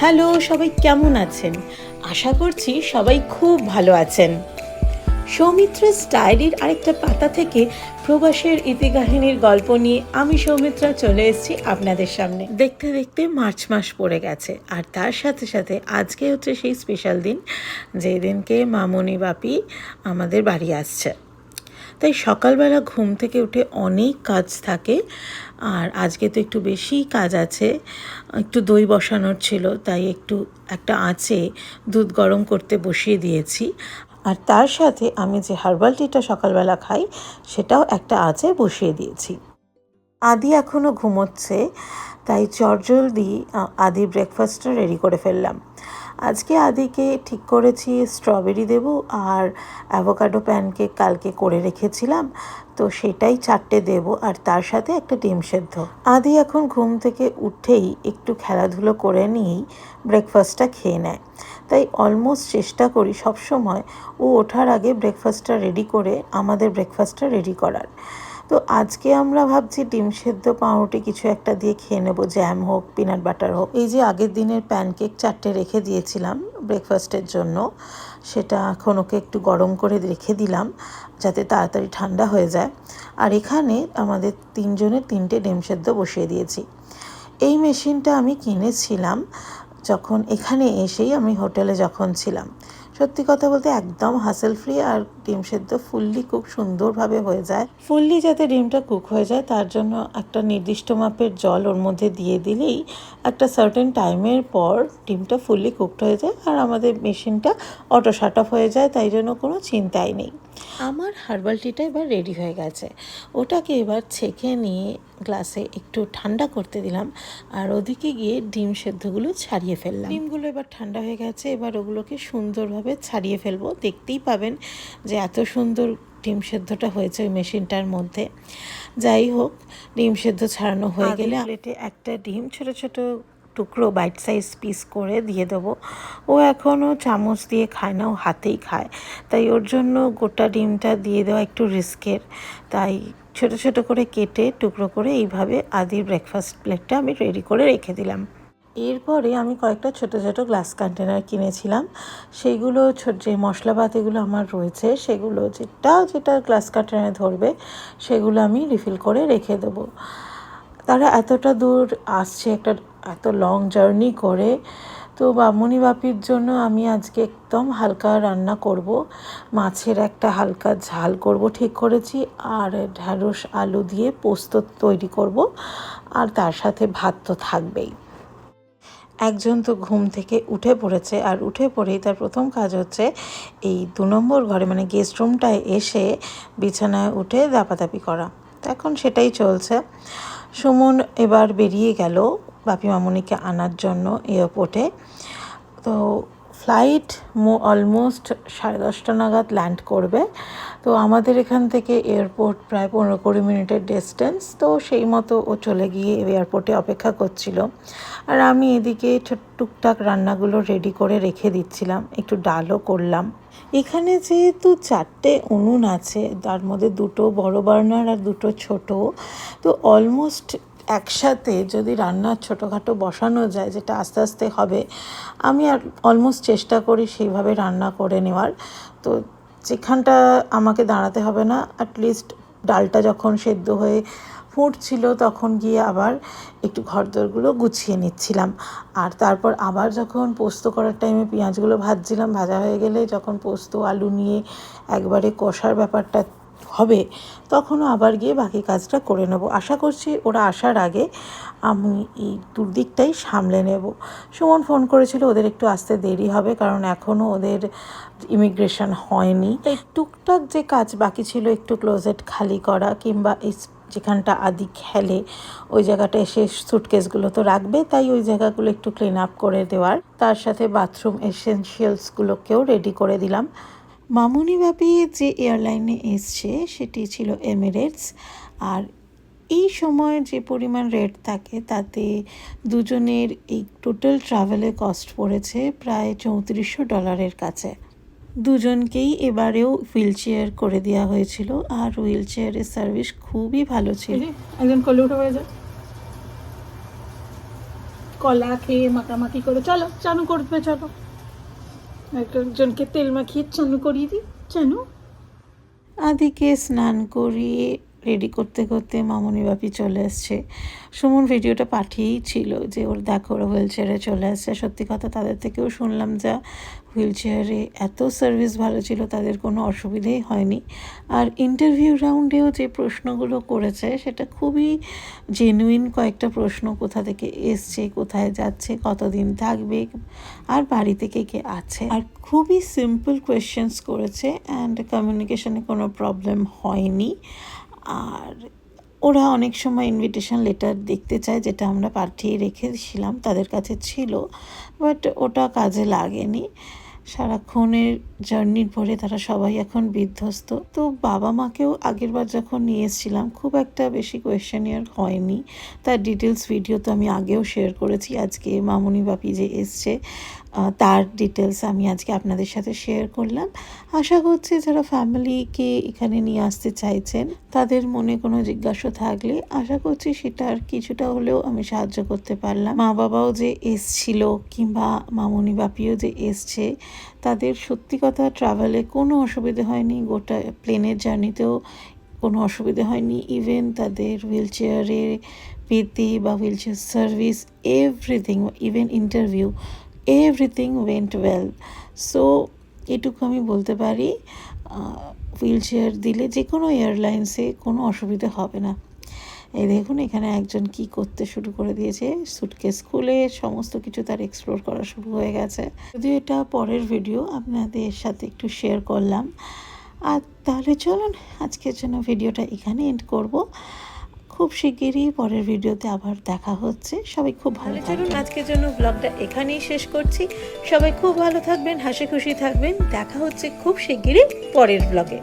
Hello, সবাই কেমন আছেন? আশা করছি সবাই খুব ভালো আছেন। সৌমিত্রা স্টাইলির আরেকটা পাতা থেকে প্রবাসের ইতিকাহিনীর গল্প নিয়ে আমি, সৌমিত্রা, চলে এসেছি আপনাদের সামনে। দেখতে দেখতে মার্চ মাস পড়ে গেছে, আর তার সাথে সাথে আজকে হচ্ছে সেই স্পেশাল দিন যেই দিনকে মামনি বাপি আমাদের বাড়ি আসছে। তাই সকালবেলা ঘুম থেকে উঠে অনেক কাজ থাকে। আর আজকে তো একটু বেশি কাজ আছে। একটু দই বসানোর ছিল, তাই একটু একটা আঁচে দুধ গরম করতে বসিয়ে দিয়েছি। আর তার সাথে আমি যে হার্বাল টিটা সকালবেলা খাই, সেটাও একটা আঁচে বসিয়ে দিয়েছি। আদি এখনও ঘুমোচ্ছে, তাই চটজলদি আদি ব্রেকফাস্টটা রেডি করে ফেললাম। আজকে আদিকে ঠিক করেছি স্ট্রবেরি দেব আর অ্যাভোকাডো প্যানকেক কালকে করে রেখেছিলাম, তো সেটাই চারটে দেব আর তার সাথে একটা ডিম সেদ্ধ। আদি এখন ঘুম থেকে উঠেই একটু খেলাধুলো করে নিয়েই ব্রেকফাস্টটা খেয়ে নেয়। তাই অলমোস্ট চেষ্টা করি সবসময় ও ওঠার আগে ব্রেকফাস্টটা রেডি করে আমাদের ব্রেকফাস্টটা রেডি করার। তো আজকে আমরা ভাবছি ডিম সেদ্ধ পাউরুটি কিছু একটা দিয়ে খেয়ে নেব জ্যাম হোক পিনাট বাটার হোক। এই যে আগের দিনের প্যানকেক চারটে রেখে দিয়েছিলাম ব্রেকফাস্টের জন্য, সেটা এখন ওকে একটু গরম করে রেখে দিলাম যাতে তাড়াতাড়ি ঠান্ডা হয়ে যায়। আর এখানে আমাদের তিনজনের তিনটে ডিম সেদ্ধ বসিয়ে দিয়েছি। এই মেশিনটা আমি কিনেছিলাম যখন এখানে এসেই আমি হোটেলে যখন ছিলাম। সত্যি কথা বলতে একদম হাসেল ফ্রি আর ডিম সেদ্ধ ফুললি খুব সুন্দরভাবে হয়ে যায়। ফুললি যাতে ডিমটা কুক হয়ে যায় তার জন্য একটা নির্দিষ্ট মাপের জল ওর মধ্যে দিয়ে দিলেই একটা সার্টেন টাইমের পর ডিমটা ফুললি কুকড হয়ে যায় আর আমাদের মেশিনটা অটো শাট অফ হয়ে যায় তাই জন্য কোনো চিন্তাই নেই। আমার হার্বাল টিটা এবার রেডি হয়ে গেছে। ওটাকে এবার ছেঁকে নিয়ে গ্লাসে একটু ঠান্ডা করতে দিলাম আর ওদিকে গিয়ে ডিম সেদ্ধগুলো ছাড়িয়ে ফেললাম। ডিমগুলো এবার ঠান্ডা হয়ে গেছে এবার ওগুলোকে সুন্দরভাবে ছাড়িয়ে ফেলব। দেখতেই পাবেন যে এত সুন্দর ডিম সেদ্ধটা হয়েছে ওই মেশিনটার মধ্যে। যাই হোক ডিম সেদ্ধ ছাড়ানো হয়ে গেলে প্লেটে একটা ডিম ছোট ছোট টুকরো বাইট সাইজ পিস করে দিয়ে দেবো। ও এখনও চামচ দিয়ে খায় না ও হাতেই খায়। তাই ওর জন্য গোটা ডিমটা দিয়ে দেওয়া একটু রিস্কের। তাই ছোট ছোট করে কেটে টুকরো করে এইভাবে আদির ব্রেকফাস্ট প্লেটটা আমি রেডি করে রেখে দিলাম। এরপরে আমি কয়েকটা ছোট ছোট গ্লাস কন্টেনার কিনেছিলাম। সেইগুলো যে মশলাপাতিগুলো আমার রয়েছে, সেগুলো যেটা যেটা গ্লাস কন্টেনারে ধরবে, সেগুলো আমি রিফিল করে রেখে দেবো। তারা এতটা দূর আসছে, একটা এত লং জার্নি করে। তো বামুনি বাপির জন্য আমি আজকে একদম হালকা রান্না করব। মাছের একটা হালকা ঝাল করব, ঠিক করেছি। আর ঢ্যাঁড়স আলু দিয়ে পোস্ত তৈরি করব। আর তার সাথে ভাত তো থাকবেই। একজন তো ঘুম থেকে উঠে পড়েছে আর উঠে পড়েই তার প্রথম কাজ হচ্ছে এই দু নম্বর ঘরে মানে গেস্ট রুমটায় এসে বিছানায় উঠে দাপাদাপি করা। এখন সেটাই চলছে। সুমন এবার বেরিয়ে গেল বাপি মামনিকে আনার জন্য এয়ারপোর্টে তো ফ্লাইট মো অলমোস্ট সাড়ে দশটা নাগাদ ল্যান্ড করবে। তো আমাদের এখান থেকে এয়ারপোর্ট প্রায় পনেরো কুড়ি মিনিটের ডিস্টেন্স তো সেই মতো ও চলে গিয়ে এয়ারপোর্টে অপেক্ষা করছিল। আর আমি এদিকে টুকটাক রান্নাগুলো রেডি করে রেখে দিচ্ছিলাম, একটু ডালও করলাম। এখানে যেহেতু চারটে উনুন আছে, তার মধ্যে দুটো বড় বার্নার আর দুটো ছোট, তো অলমোস্ট একসাথে যদি রান্না ছোটোখাটো বসানো যায়, যেটা আস্তে আস্তে হবে, আমি আর অলমোস্ট চেষ্টা করি সেইভাবে রান্না করে নেওয়ার। তো যেখানটা আমাকে দাঁড়াতে হবে না অ্যাটলিস্ট ডালটা যখন সেদ্ধ হয়ে ফুটছিল তখন গিয়ে আবার একটু ঘরদোরগুলো গুছিয়ে নিচ্ছিলাম। আর তারপর আবার যখন পোস্ত করার টাইমে পেঁয়াজগুলো ভাজছিলাম, ভাজা হয়ে গেলে যখন পোস্ত, আলু নিয়ে একবারে কষার ব্যাপারটা হবে, তখনও আবার গিয়ে বাকি কাজটা করে নেব। আশা করছি ওরা আসার আগে আমি এই দুর্দিকটাই সামলে নেব। সুমন ফোন করেছিল ওদের একটু আসতে দেরি হবে, কারণ এখনও ওদের ইমিগ্রেশন হয়নি। টুকটাক যে কাজ বাকি ছিল একটু ক্লোজেট খালি করা, কিংবা এই যেখানটা আদি খেলে, ওই জায়গাটা এসে সুটকেসগুলো তো রাখবে, তাই ওই জায়গাগুলো একটু ক্লিন আপ করে দেওয়ার। তার সাথে বাথরুম এসেনশিয়ালসগুলোকেও রেডি করে দিলাম। মামুনি বাপি যে এয়ারলাইনে এসছে, সেটি ছিল এমিরেটস। আর এই সময় যে পরিমাণ রেট থাকে, তাতে দুজনের এই টোটাল ট্রাভেলের কস্ট পড়েছে প্রায় চৌত্রিশশো ডলারের কাছে। দুজনকেই এবারেও হুইল চেয়ার করে দেওয়া হয়েছিল, আর হুইল চেয়ারের সার্ভিস খুবই ভালো ছিল। একজন কোলে উঠে পড়ে যায় কলা খেয়ে মাখামাখি করে, চলো, চানু করবে, চলো। একজনকে তেল মাখিয়ে চানু করিয়ে দিই চানু। আদিকে স্নান করিয়ে রেডি করতে করতে মামনি বাপি চলে এসছে সুমন ভিডিওটা পাঠিয়েই ছিল যে, ওর দেখো, ওরা হুইল চেয়ারে চলে আসছে। সত্যি কথা, তাদের থেকেও শুনলাম যা হুইল চেয়ারে এত সার্ভিস ভালো ছিল, তাদের কোনো অসুবিধেই হয়নি। আর ইন্টারভিউ রাউন্ডেও যে প্রশ্নগুলো করেছে, সেটা খুবই জেনুইন কয়েকটা প্রশ্ন, কোথা থেকে এসছে, কোথায় যাচ্ছে, কতদিন থাকবে, আর বাড়িতে কে কে আছে? আর খুবই সিম্পল কোয়েশ্চেন্স করেছে অ্যান্ড কমিউনিকেশনে কোনো প্রবলেম হয়নি। আর ওরা অনেক সময় ইনভিটেশন লেটার দেখতে চায়, যেটা আমরা পাঠিয়ে রেখেছিলাম, তাদের কাছে ছিল বাট ওটা কাজে লাগেনি। সারাক্ষণের জার্নির পরে তারা সবাই এখন বিধ্বস্ত। তো বাবা মাকেও আগেরবার যখন নিয়ে এসেছিলাম, খুব একটা বেশি কোয়েশ্চেনিয়ার হয়নি। তার ডিটেলস ভিডিও তো আমি আগেও শেয়ার করেছি। আজকে মামুনি বাপি যে এসছে তার ডিটেলস আমি আজকে আপনাদের সাথে শেয়ার করলাম। আশা করছি যারা ফ্যামিলিকে এখানে নিয়ে আসতে চাইছেন, তাদের মনে কোনো জিজ্ঞাসা থাকলে আশা করছি সেটার কিছুটা হলেও আমি সাহায্য করতে পারলাম। মা বাবাও যে এসছিল কিংবা মামনি বাপিও যে এসছে তাদের সত্যি কথা ট্রাভেলে কোনো অসুবিধে হয়নি, গোটা প্লেনের জার্নিতেও কোনো অসুবিধে হয়নি ইভেন তাদের হুইল চেয়ারে পেতে বা wheelchair service everything even interview everything went well so এটুকু আমি বলতে পারি হুইল চেয়ার দিলে যে কোনো এয়ারলাইন্সে কোনো অসুবিধা হবে না। এই দেখুন এখানে একজন কি করতে শুরু করে দিয়েছে। সুটকেস খুলে সমস্ত কিছু তার এক্সপ্লোর করা শুরু হয়ে গেছে। যদিও এটা পরের ভিডিও আপনাদের সাথে একটু শেয়ার করলাম। আর তাহলে চলুন আজকের জন্য ভিডিওটা এখানে এন্ড করব। খুব শিগগিরই পরের ভিডিওতে আবার দেখা হচ্ছে। সবাই খুব ভালো চলুন আজকের জন্য ব্লগটা এখানেই শেষ করছি। সবাই খুব ভালো থাকবেন হাসি খুশি থাকবেন। দেখা হচ্ছে খুব শিগগিরই পরের ব্লগে